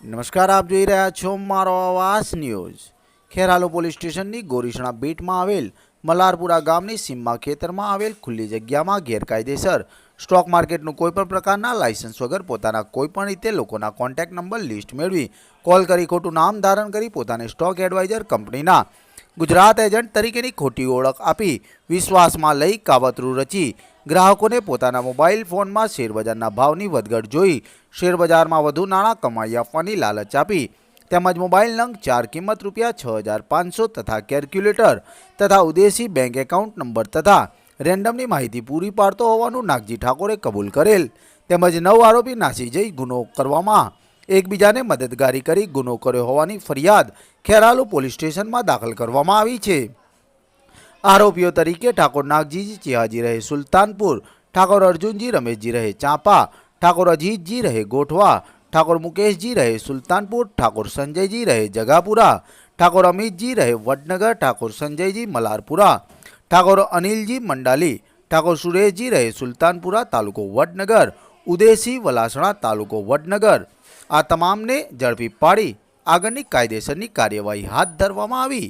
નમસ્કાર, આપ જોઈ રહ્યા છો મારો આવાસ ન્યૂઝ. ખેરાલુ પોલીસ સ્ટેશનની ગોરીસણા બીટમાં આવેલ મલારપુરા ગામની સીમમાં ખેતરમાં આવેલ ખુલ્લી જગ્યામાં ગેરકાયદેસર સ્ટોક માર્કેટનું કોઈપણ પ્રકારના લાયસન્સ વગર પોતાના કોઈપણ રીતે લોકોના કોન્ટેક્ટ નંબર લિસ્ટ મેળવી, કોલ કરી ખોટું નામ ધારણ કરી પોતાને સ્ટોક એડવાઇઝર કંપનીના ગુજરાત એજન્ટ તરીકેની ખોટી ઓળખ આપી, વિશ્વાસમાં લઈ કાવતરું રચી ગ્રાહકોને પોતાના મોબાઈલ ફોનમાં શેરબજારના ભાવની વધઘટ જોઈ શેરબજારમાં વધુ નાણાં કમાઈ આપવાની લાલચ આપી. તેમજ મોબાઈલ નંગ ચાર કિંમત રૂપિયા છ હજાર પાંચસો તથા કેલ્ક્યુલેટર તથા ઉદેશી બેંક એકાઉન્ટ નંબર તથા રેન્ડમની માહિતી પૂરી પાડતો હોવાનું નાગજી ઠાકોરે કબૂલ કરેલ. તેમજ નવ આરોપી નાસી જઈ ગુનો કરવામાં એકબીજાને મદદગારી કરી ગુનો કર્યો હોવાની ફરિયાદ ખેરાલુ પોલીસ સ્ટેશનમાં દાખલ કરવામાં આવી છે. આરોપીઓ તરીકે ઠાકોર નાગજીજી ચિહાજી રહે સુલતાનપુર, ઠાકોર અર્જુનજી રમેશજી રહે ચાંપા, ઠાકોર અજીતજી રહે ગોઠવા, ઠાકોર મુકેશજી રહે સુલતાનપુર, ઠાકોર સંજયજી રહે જગાપુરા, ઠાકોર અમિતજી રહે વડનગર, ઠાકોર સંજયજી મલારપુરા, ઠાકોર અનિલજી મંડાલી, ઠાકોર સુરેશજી રહે સુલતાનપુરા તાલુકો વડનગર, ઉદેશી વલાસણા તાલુકો વડનગર. આ તમામને ઝડપી પાડી આગળની કાયદેસરની કાર્યવાહી હાથ ધરવામાં આવી.